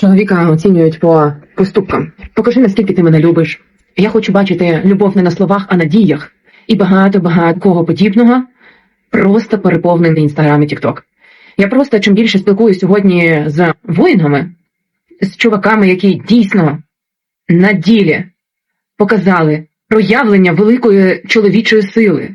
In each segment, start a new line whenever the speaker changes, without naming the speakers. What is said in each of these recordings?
Чоловіка оцінюють по поступкам. Покажи, наскільки ти мене любиш. Я хочу бачити любов не на словах, а на діях. І багато-багато кого подібного просто переповнений інстаграм і тікток. Я просто чим більше спілкуюся сьогодні з воїнами, з чуваками, які дійсно на ділі показали проявлення великої чоловічої сили.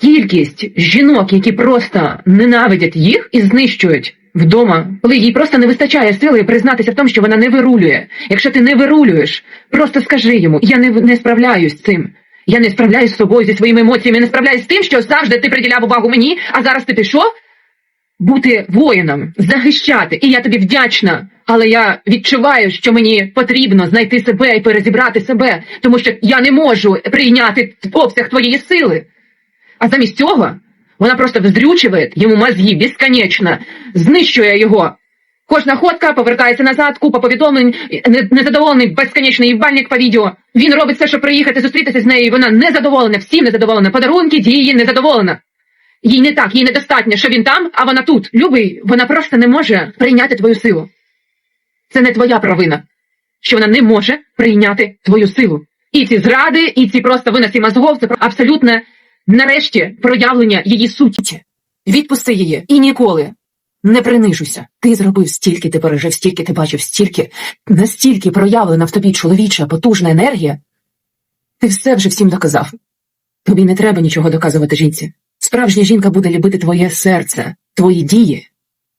Кількість жінок, які просто ненавидять їх і знищують вдома, коли їй просто не вистачає сили признатися в тому, що вона не вирулює. Якщо ти не вирулюєш, просто скажи йому: я не, не справляюсь з цим. Я не справляюсь з собою, зі своїми емоціями, я не справляюсь з тим, що завжди ти приділяв увагу мені, а зараз ти пішов бути воїном, захищати. І я тобі вдячна. Але я відчуваю, що мені потрібно знайти себе і перезібрати себе, тому що я не можу прийняти обсяг твоєї сили. А замість цього вона просто вздрючує йому мозги безконечно, знищує його. Кожна ходка повертається назад, купа повідомлень, незадоволений безконечний їбальник по відео. Він робить все, щоб приїхати, зустрітися з нею, і вона незадоволена, всім незадоволена. Подарунки, дії, незадоволена. Їй не так, їй недостатньо, що він там, а вона тут. Любий, вона просто не може прийняти твою силу. Це не твоя провина, що вона не може прийняти твою силу. І ці зради, і ці просто виносі мозгов, це абсолютне нарешті проявлення її суті. Відпусти її і ніколи не принижуйся. Ти зробив стільки, ти пережив, стільки ти бачив, стільки, настільки проявлена в тобі чоловіча потужна енергія. Ти все вже всім доказав. Тобі не треба нічого доказувати жінці. Справжня жінка буде любити твоє серце, твої дії.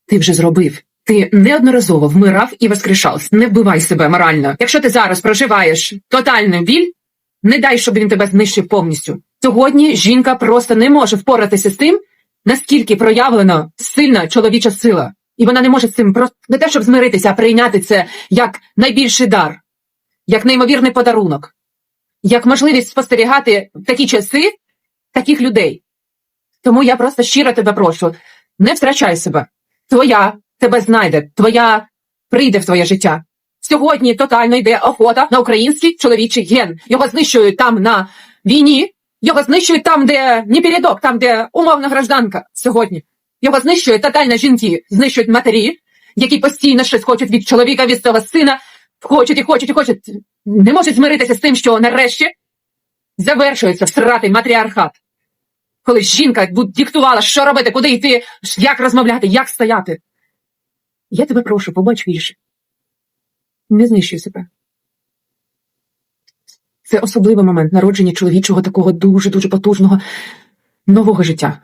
Ти вже зробив. Ти неодноразово вмирав і воскрешав. Не вбивай себе морально. Якщо ти зараз проживаєш тотальний біль, не дай, щоб він тебе знищив повністю. Сьогодні жінка просто не може впоратися з тим, наскільки проявлена сильна чоловіча сила. І вона не може з цим просто не те, щоб змиритися, а прийняти це як найбільший дар, як неймовірний подарунок, як можливість спостерігати в такі часи таких людей. Тому я просто щиро тебе прошу, не втрачай себе. Твоя тебе знайде, твоя прийде в твоє життя. Сьогодні тотально йде охота на український чоловічий ген. Його знищують там на війні, його знищують там, де не передок, там, де умовна гражданка сьогодні. Його знищують тотально жінки, знищують матері, які постійно щось хочуть від чоловіка, від свого сина, хочуть і хочуть і хочуть. Не можуть змиритися з тим, що нарешті завершується всратий матріархат. Коли жінка диктувала, що робити, куди йти, як розмовляти, як стояти. Я тебе прошу, побач вірші. Не знищуй себе. Це особливий момент народження чоловічого такого дуже-дуже потужного нового життя.